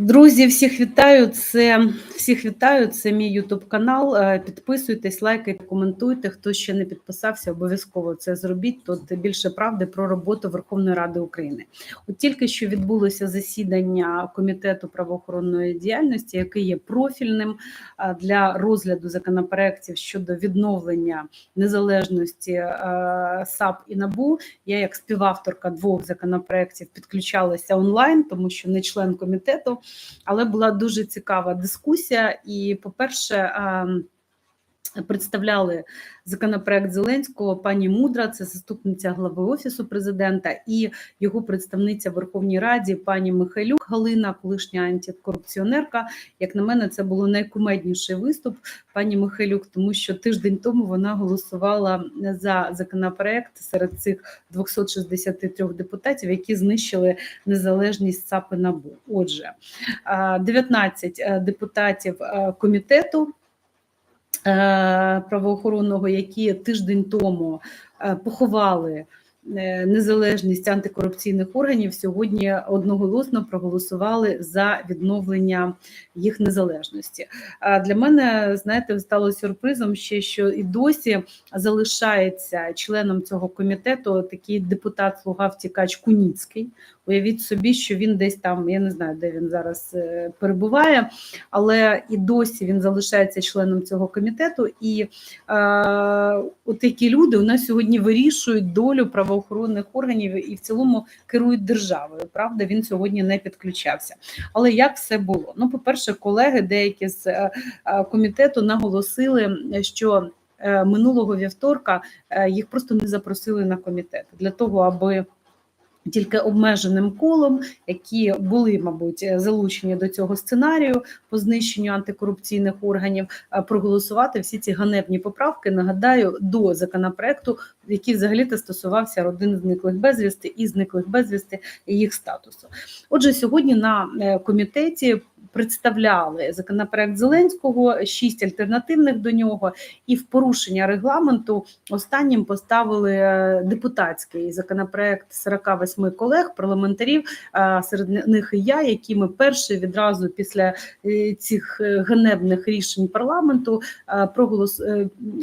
Друзі, всіх вітаю. Це всіх вітаю. Це мій Ютуб канал. Е, Підписуйтесь, лайкайте, коментуйте. Хто ще не підписався, обов'язково це зробіть. Тут більше правди про роботу Верховної Ради України. От тільки що відбулося засідання комітету правоохоронної діяльності, який є профільним е, для розгляду законопроєктів щодо відновлення незалежності е, САП і НАБУ. Я як співавторка двох законопроєктів підключалася онлайн, тому що не член комітету. Але була дуже цікава дискусія. І, по-перше, представляли законопроект Зеленського пані Мудра, це заступниця глави офісу президента, і його представниця Верховній Раді, пані Михайлюк Галина, колишня антикорупціонерка. Як на мене, це було найкумедніший виступ пані Михайлюк, тому що тиждень тому вона голосувала за законопроект серед цих 263 депутатів, які знищили незалежність ЦАП НАБУ. Отже, 19 е, депутатів е, комітету. Е, правоохоронного, які тиждень тому е, поховали незалежність антикорупційних органів сьогодні одноголосно проголосували за відновлення їх незалежності. А для мене знаєте стало сюрпризом ще що і досі залишається членом цього комітету такий депутат слуга втікач Куніцький. Уявіть собі, що він десь там, я не знаю, де він зараз е, перебуває, але і досі він залишається членом цього комітету. І е, от такі люди у нас сьогодні вирішують долю правоохоронних правоохоронних органів і в цілому керують державою. Правда, він сьогодні не підключався. Але як все було? Ну, по-перше, колеги деякі з е, е, комітету наголосили, що е, минулого вівторка їх просто не запросили на комітет для того, аби тільки обмеженим колом, які були, мабуть, залучені до цього сценарію по знищенню антикорупційних органів, проголосувати всі ці ганебні поправки. Нагадаю, до законопроекту, який взагалі то стосувався родин зниклих безвісти і зниклих безвісти їх статусу. Отже, сьогодні на е, комітеті представляли законопроект Зеленського, шість альтернативних до нього, і в порушення регламенту останнім поставили е, депутатський законопроект 48 колег парламентарів. Серед них і я, які ми перші відразу після е, цих е, ганебних рішень парламенту проголос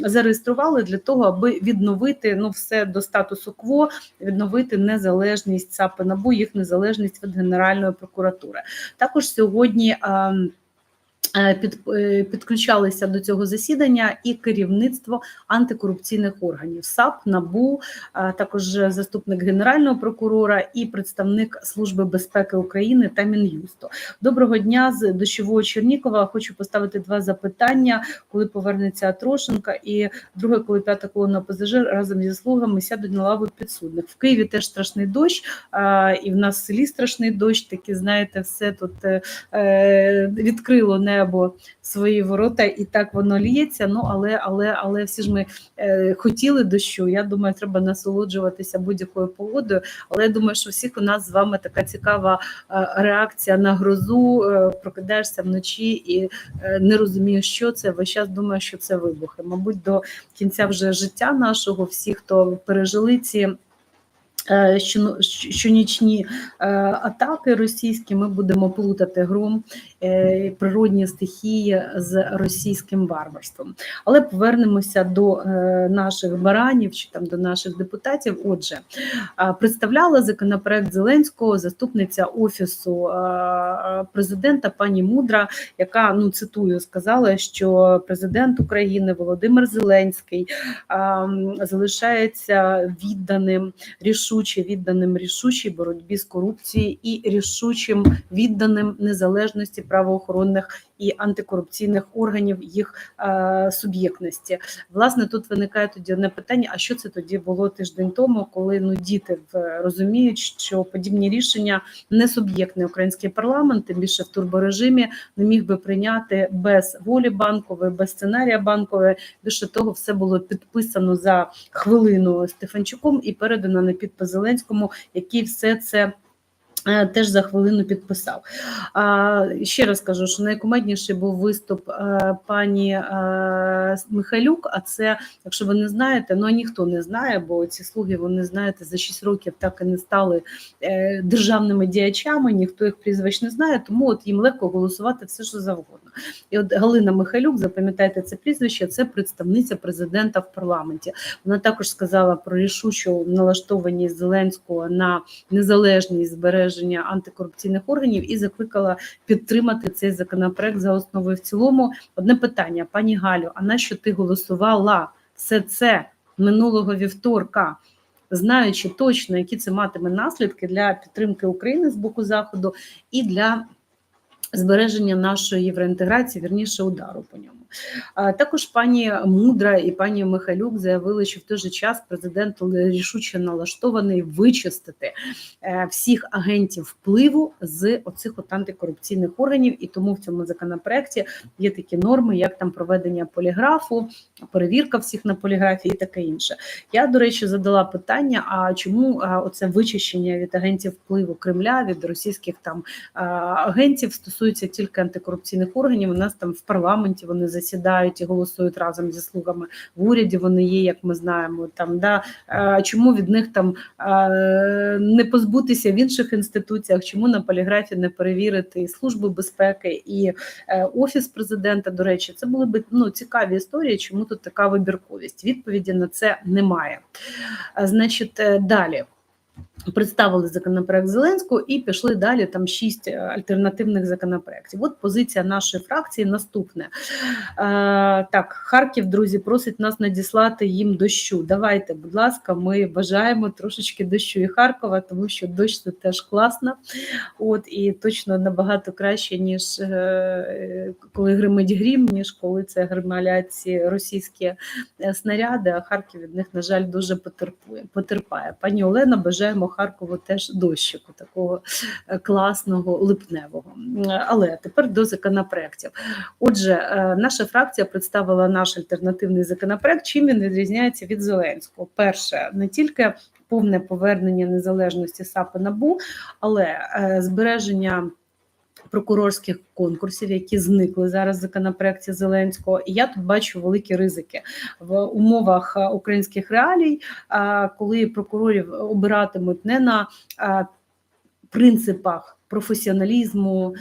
зареєстрували для того, аби відновити ну все до статусу кво, відновити незалежність САП НАБУ, їх незалежність від Генеральної прокуратури. Також сьогодні um, Е, під, е, підключалися до цього засідання і керівництво антикорупційних органів САП, НАБУ, також заступник генерального прокурора і представник Служби безпеки України та Мін'юсту. Доброго дня з дощового Чернікова. Хочу поставити два запитання, коли повернеться Трошенка, і друге, коли п'ята колона ПЗЖ разом зі слугами сядуть на лаву підсудних. В Києві теж страшний дощ, і в нас в селі страшний дощ. Такі знаєте, все тут е, відкрило не небо свої ворота, і так воно ліється. Ну але але але всі ж ми е, хотіли дощу. Я думаю, треба насолоджуватися будь-якою погодою. Але я думаю, що всіх у нас з вами така цікава е, реакція на грозу. Е, прокидаєшся вночі і е, не розумієш, що це. Весь час думаю, що це вибухи. Мабуть, до кінця вже життя нашого, всі, хто пережили ці. Е, щонічні е, атаки російські ми будемо плутати гром е, природні стихії з російським варварством. Але повернемося до наших баранів чи там до наших депутатів. Отже, представляла законопроект Зеленського, заступниця офісу президента пані Мудра, яка ну цитую сказала, що президент України Володимир Зеленський залишається відданим рішучим рішуче відданим рішучій боротьбі з корупцією і рішучим відданим незалежності правоохоронних і антикорупційних органів їх е, суб'єктності. Власне, тут виникає тоді одне питання: а що це тоді було тиждень тому, коли ну діти розуміють, що подібні рішення не суб'єктний український парламент, тим більше в турборежимі не міг би прийняти без волі банкової, без сценарія банкової. Більше того, все було підписано за хвилину Стефанчуком і передано на підпис Зеленському, який все це. Е, Теж за хвилину підписав. А, ще раз кажу, що найкумедніший був виступ е, пані е, Михайлюк. А це, якщо ви не знаєте, ну ніхто не знає, бо ці слуги вони знаєте за 6 років так і не стали державними діячами. Ніхто їх прізвищ не знає, тому от їм легко голосувати все, що завгодно. І от Галина Михайлюк, запам'ятайте це прізвище, це представниця президента в парламенті. Вона також сказала про рішучу налаштованість Зеленського на незалежність збереження антикорупційних органів і закликала підтримати цей законопроект за основу і в цілому. Одне питання, пані Галю: а на що ти голосувала все це минулого вівторка? Знаючи точно, які це матиме наслідки для підтримки України з боку заходу і для збереження нашої євроінтеграції, вірніше удару по ньому. Також пані Мудра і пані Михайлюк заявили, що в той же час президент рішуче налаштований вичистити е, всіх агентів впливу з оцих от антикорупційних органів, і тому в цьому законопроекті є такі норми, як там проведення поліграфу, перевірка всіх на поліграфі і таке інше. Я до речі задала питання: а чому оце вичищення від агентів впливу Кремля від російських там агентів стосується тільки антикорупційних органів? У нас там в парламенті вони засідають і голосують разом зі слугами в уряді. Вони є, як ми знаємо. Там да чому від них там не позбутися в інших інституціях? Чому на поліграфі не перевірити і службу безпеки і е, офіс президента? До речі, це були б ну цікаві історії. Чому тут така вибірковість? Відповіді на це немає. Значить, е, далі. Представили законопроект Зеленського і пішли далі. Там шість е, альтернативних законопроєктів. От позиція нашої фракції наступне. Е, так, Харків, друзі, просить нас надіслати їм дощу. Давайте, будь ласка, ми бажаємо трошечки дощу і Харкова, тому що дощ це теж класно. От і точно набагато краще, ніж е, коли гримить грім, ніж коли це грималять ці російські снаряди. А Харків від них, на жаль, дуже потерпує. Потерпає. Пані Олена, бажаємо Харкову теж дощику, такого е, класного липневого. Але тепер до законопроєктів. Отже, е, наша фракція представила наш альтернативний законопроект. Чим він відрізняється від Зеленського? Перше, не тільки повне повернення незалежності САП і НАБУ, але е, збереження. Прокурорських конкурсів, які зникли зараз в законопроекті Зеленського, і я тут бачу великі ризики в умовах е, українських реалій, е, коли прокурорів обиратимуть не на е, принципах професіоналізму,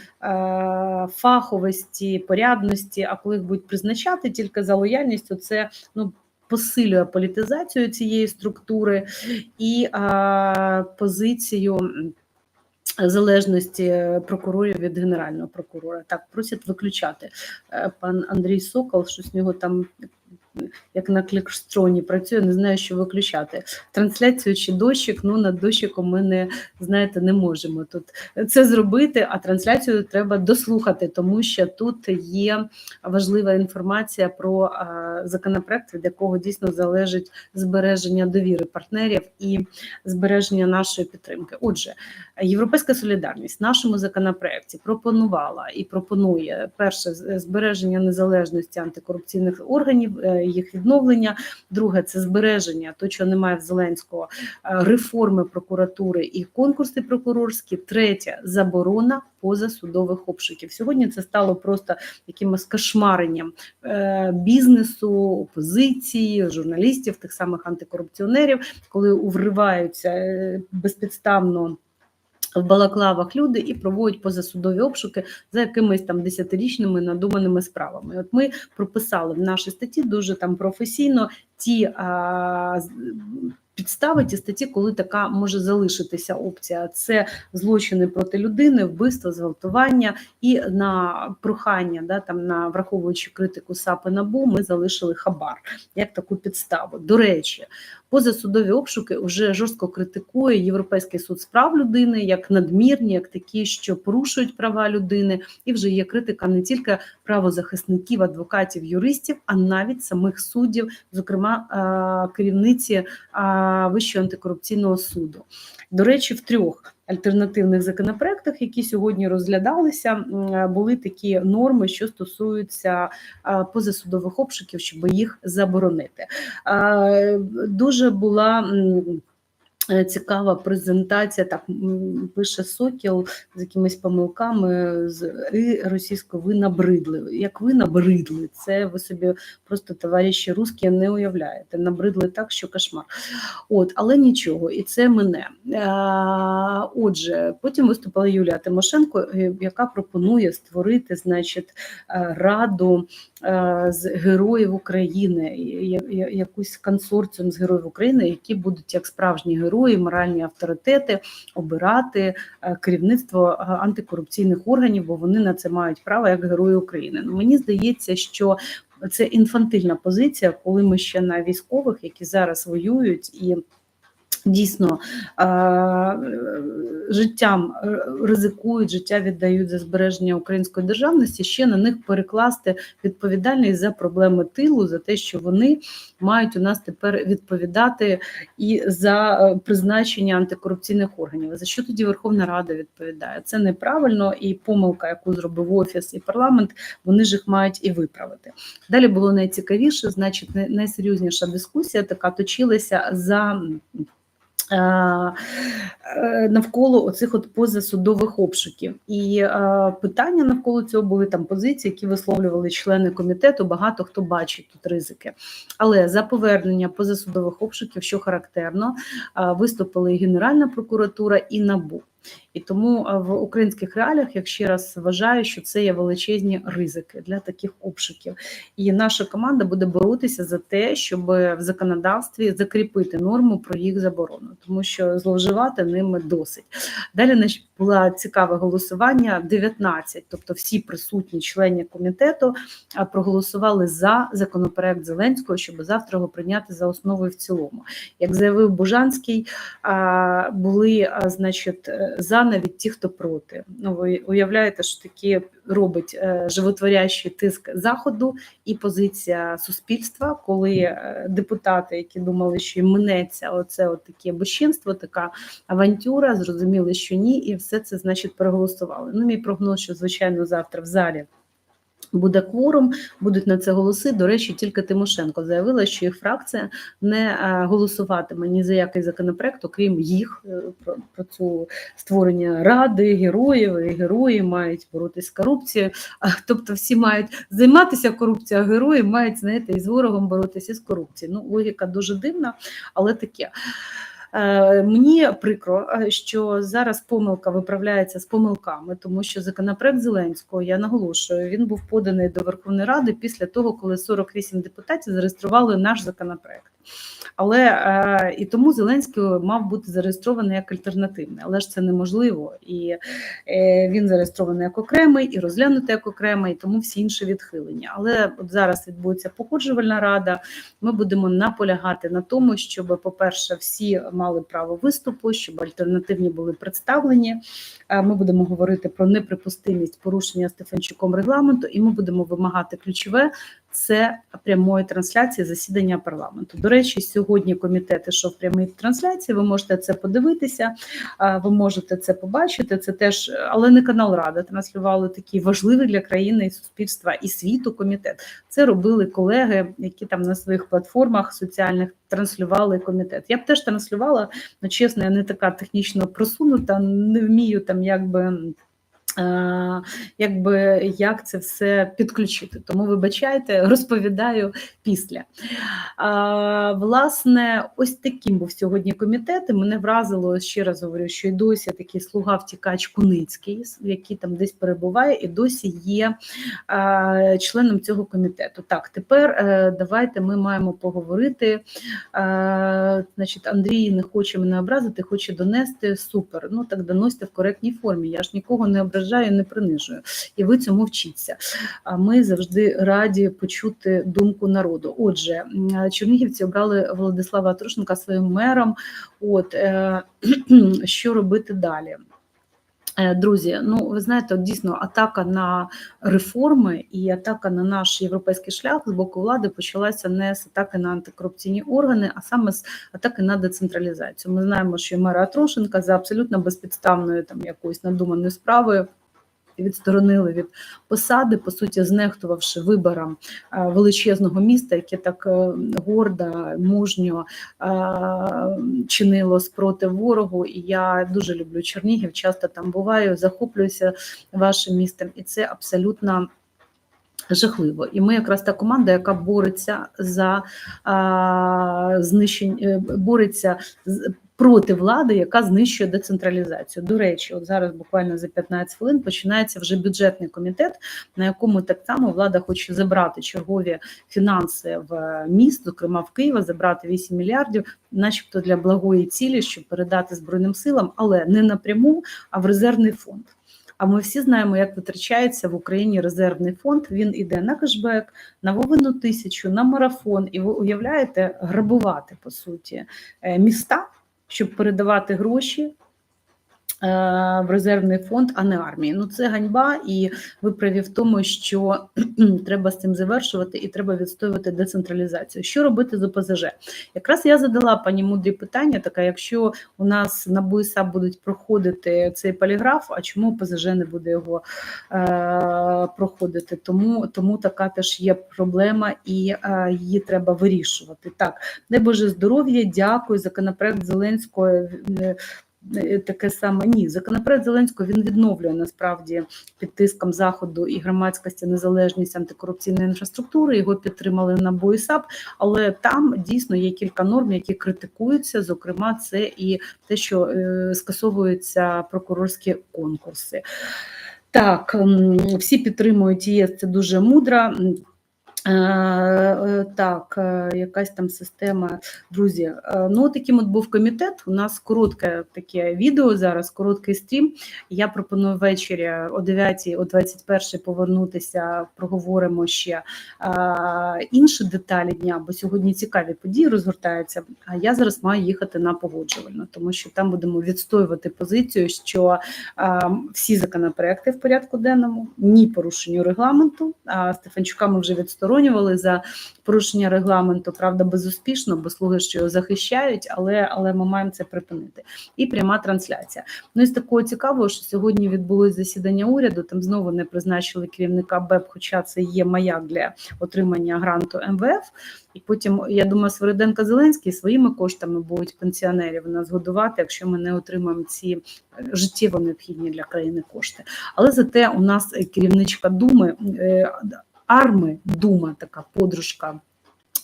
фаховості, порядності, а коли їх будуть призначати тільки за лояльністю, це ну. Посилює політизацію цієї структури і позицію залежності прокурорів від генерального прокурора. Так просять виключати пан Андрій Сокол, щось в нього там. Як на клікстроні працює, не знаю, що виключати. Трансляцію чи дощик, ну над дощиком ми не знаєте, не можемо тут це зробити, а трансляцію треба дослухати, тому що тут є важлива інформація про законопроект, від якого дійсно залежить збереження довіри партнерів і збереження нашої підтримки. Отже, Європейська солідарність в нашому законопроекті пропонувала і пропонує перше збереження незалежності антикорупційних органів, е, їх відновлення. Друге це збереження, то що немає в Зеленського е, реформи прокуратури і конкурси прокурорські. Третє заборона позасудових обшуків. Сьогодні це стало просто якимось кошмаренням е, бізнесу, опозиції, журналістів, тих самих антикорупціонерів, коли вриваються безпідставно в балаклавах люди і проводять позасудові обшуки за якимись там десятирічними надуманими справами. От ми прописали в нашій статті дуже там професійно ті. А, Підстави ті статті, коли така може залишитися опція, це злочини проти людини, вбивство, зґвалтування і на прохання, да там на враховуючи критику САП і НАБУ, ми залишили хабар як таку підставу. До речі, позасудові обшуки вже жорстко критикує Європейський суд з прав людини як надмірні, як такі, що порушують права людини, і вже є критика не тільки правозахисників, адвокатів, юристів, а навіть самих суддів, зокрема керівниці. Вищого антикорупційного суду. До речі, в трьох альтернативних законопроектах, які сьогодні розглядалися, були такі норми, що стосуються позасудових обшуків, щоб їх заборонити. Дуже була Цікава презентація, так пише Сокіл з якимись помилками з російською ви набридли. Як ви набридли, це ви собі просто товариші русські не уявляєте. Набридли так, що кошмар. От, але нічого, і це мене. Е, Отже, потім виступила Юлія Тимошенко, е, яка пропонує створити, значить, е, раду е, з героїв України, якусь консорціум з героїв України, які будуть як справжні герої, моральні авторитети обирати е, керівництво е, антикорупційних органів, бо вони на це мають право як герої України. Ну мені здається, що це інфантильна позиція, коли ми ще на військових, які зараз воюють і. Дійсно життям е, ризикують, життя віддають за збереження української державності, ще на них перекласти відповідальність за проблеми тилу, за те, що вони мають у нас тепер відповідати і за е, призначення антикорупційних органів. За що тоді Верховна Рада відповідає? Це неправильно і помилка, яку зробив офіс і парламент, вони ж їх мають і виправити. Далі було найцікавіше, значить, най- найсерйозніша дискусія така точилася за. Е, е, Навколо оцих от позасудових обшуків, і е, питання навколо цього були там позиції, які висловлювали члени комітету. Багато хто бачить тут ризики. Але за повернення позасудових обшуків, що характерно, е, виступили і Генеральна прокуратура і НАБУ. І тому е, в українських реаліях я ще раз вважаю, що це є величезні ризики для таких обшуків. І наша команда буде боротися за те, щоб в законодавстві закріпити норму про їх заборону, тому що зловживати ними досить. Далі була цікаве голосування. 19, тобто всі присутні члени комітету, проголосували за законопроект Зеленського, щоб завтра його прийняти за основу і в цілому. Як заявив Бужанський, були значить е, за навіть ті, хто проти. Ну ви уявляєте, що такі робить е, животворящий тиск заходу і позиція суспільства, коли е, депутати, які думали, що їм минеться оце от таке безчинство, така авантюра, зрозуміли, що ні, і все це значить проголосували. Ну, мій прогноз, що звичайно завтра в залі. Буде кворум, будуть на це голоси. До речі, тільки Тимошенко заявила, що їх фракція не е, голосуватиме ні за який законопроект, окрім їх е, про, про цю створення ради героїв. І герої мають боротися з корупцією. Тобто, всі мають займатися корупцією, а герої мають знаєте, із ворогом боротися з корупцією. Ну, логіка дуже дивна, але таке. Е, Мені прикро, е, що зараз помилка виправляється з помилками, тому що законопроект Зеленського, я наголошую, він був поданий до Верховної Ради після того, коли 48 депутатів зареєстрували наш законопроект. Але е, і тому Зеленський мав бути зареєстрований як альтернативний, але ж це неможливо. І е, він зареєстрований як окремий і розглянутий як окремий, і тому всі інші відхилення. Але от зараз відбудеться погоджувальна рада. Ми будемо наполягати на тому, щоб, по-перше, всі мали право виступу, щоб альтернативні були представлені. Е, Ми будемо говорити про неприпустимість порушення Стефанчуком регламенту, і ми будемо вимагати ключове це прямої трансляції засідання парламенту. До речі, сьогодні комітет ішов в прямій трансляції. Ви можете це подивитися, ви можете це побачити. Це теж, але не канал Рада транслювали такий важливий для країни і суспільства і світу комітет. Це робили колеги, які там на своїх платформах соціальних транслювали комітет. Я б теж транслювала, але чесно, я не така технічно просунута, не вмію там якби. Якби як це все підключити, тому вибачайте, розповідаю після. А, Власне, ось таким був сьогодні комітет. і Мене вразило ще раз говорю, що і досі такий слуга втікач Куницький, який там десь перебуває, і досі є а, членом цього комітету. Так, тепер е, давайте ми маємо поговорити. А, Значить, Андрій не хоче мене образити, хоче донести. Супер. Ну так доносьте в коректній формі. Я ж нікого не ображаю, не принижую, і ви цьому вчіться. А ми завжди раді почути думку народу. Отже, чернігівці обрали Владислава Трушенка своїм мером. От е, що робити далі? Е, Друзі, ну ви знаєте, дійсно атака на реформи і атака на наш європейський шлях з боку влади почалася не з атаки на антикорупційні органи, а саме з атаки на децентралізацію. Ми знаємо, що мера Трошенка за абсолютно безпідставною там якоюсь надуманою справою відсторонили від посади, по суті, знехтувавши вибором е, величезного міста, яке так е, гордо, мужньо е, чинило спротив ворогу. І я дуже люблю Чернігів, часто там буваю, захоплююся вашим містом, і це абсолютно. Жахливо, і ми якраз та команда, яка бореться за а, знищення, бореться проти влади, яка знищує децентралізацію. До речі, от зараз буквально за 15 хвилин починається вже бюджетний комітет, на якому так само влада хоче забрати чергові фінанси в міст, зокрема в Києва, забрати 8 мільярдів, начебто для благої цілі, щоб передати збройним силам, але не напряму, а в резервний фонд. А ми всі знаємо, як витрачається в Україні резервний фонд. Він іде на кешбек, на Вовину тисячу, на марафон. І ви уявляєте, грабувати по суті е, міста, щоб передавати гроші в резервний фонд, а не армії. Ну це ганьба, і ви праві в тому, що треба з цим завершувати, і треба відстоювати децентралізацію. Що робити з ОПЗЖ? Якраз я задала пані мудрі питання: така: якщо у нас на БУСА будуть проходити цей поліграф, а чому ОПЗЖ не буде його е, проходити? Тому тому така теж є проблема, і е, її треба вирішувати. Так, дай Боже здоров'я, дякую. Законопроект Зеленського. Е, Таке саме ні, законопроект Зеленського він відновлює насправді під тиском заходу і громадськості незалежність антикорупційної інфраструктури. Його підтримали на БОІСАП, але там дійсно є кілька норм, які критикуються. Зокрема, це і те, що е, скасовуються прокурорські конкурси. Так, всі підтримують ЄС, це дуже мудро. Е, е, Так, е, якась там система. Друзі, ну таким от був комітет. У нас коротке таке відео зараз, короткий стрім. Я пропоную ввечері о 9 о 21 повернутися, проговоримо ще інші деталі дня, бо сьогодні цікаві події розгортаються. А я зараз маю їхати на погоджувальну, тому що там будемо відстоювати позицію, що всі законопроекти в порядку денному, ні порушенню регламенту. А Стефанчука ми вже відсторонювали за порушення регламенту, правда, безуспішно, бо слуги що його захищають, але, але ми маємо це припинити. І пряма трансляція. Ну і з такого цікавого, що сьогодні відбулось засідання уряду. Там знову не призначили керівника БЕП, хоча це є маяк для отримання гранту МВФ. І потім я думаю, Свириденко Зеленський своїми коштами будуть пенсіонерів нас годувати, якщо ми не отримаємо ці життєво необхідні для країни кошти. Але зате у нас керівничка думи. Арми Дума, така подружка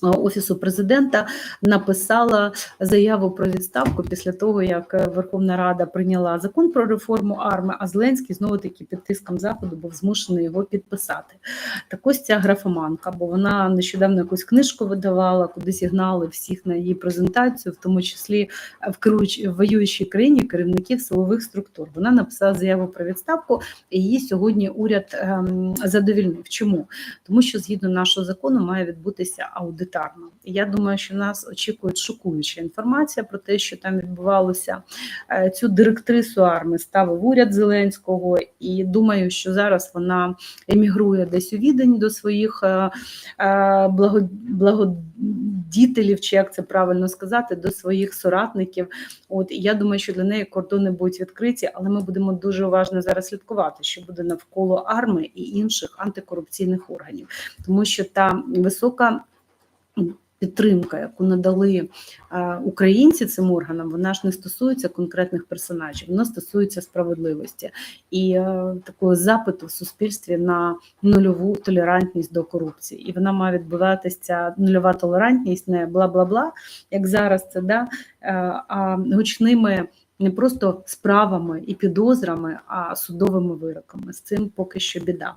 е, Офісу президента, написала заяву про відставку після того, як е, Верховна Рада прийняла закон про реформу арми, а Зеленський знову таки під тиском заходу був змушений його підписати. Так ось ця графоманка, бо вона нещодавно якусь книжку видавала, куди сігнали всіх на її презентацію, в тому числі в керуючій воюючій країні керівників силових структур. Вона написала заяву про відставку, і її сьогодні уряд ем, задовільнив. Чому? Тому що згідно нашого закону має відбутися аудитарно. І я думаю, що нас очікує шокуюча інформація про те, що там відбувалося. Е, Цю директрису арми ставив уряд Зеленського, і думаю, що зараз вона емігрує десь у відень до своїх е, е, благо, благодітелів, чи як це правильно сказати, до своїх соратників. От я думаю, що для неї кордони будуть відкриті, але ми будемо дуже уважно зараз слідкувати, що буде навколо арми і інших антикорупційних органів, тому що та висока. Підтримка, яку надали е, українці цим органам, вона ж не стосується конкретних персонажів, вона стосується справедливості і е, такого запиту в суспільстві на нульову толерантність до корупції. І вона має відбуватися нульова толерантність, не бла бла бла, як зараз це да, е, а гучними не просто справами і підозрами, а судовими вироками. З цим поки що біда.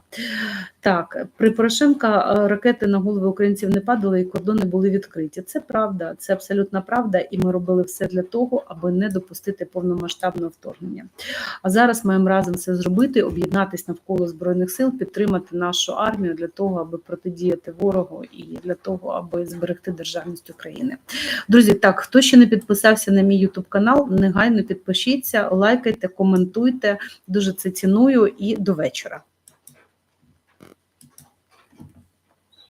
Так, при Порошенка е, ракети на голови українців не падали, і кордони були відкриті. Це правда, це абсолютна правда, і ми робили все для того, аби не допустити повномасштабного вторгнення. А зараз маємо разом це зробити, об'єднатись навколо збройних сил, підтримати нашу армію для того, аби протидіяти ворогу і для того, аби зберегти державність України. Друзі, так хто ще не підписався на мій Ютуб канал, негайно підпишіться, лайкайте, коментуйте. Дуже це ціную і до вечора.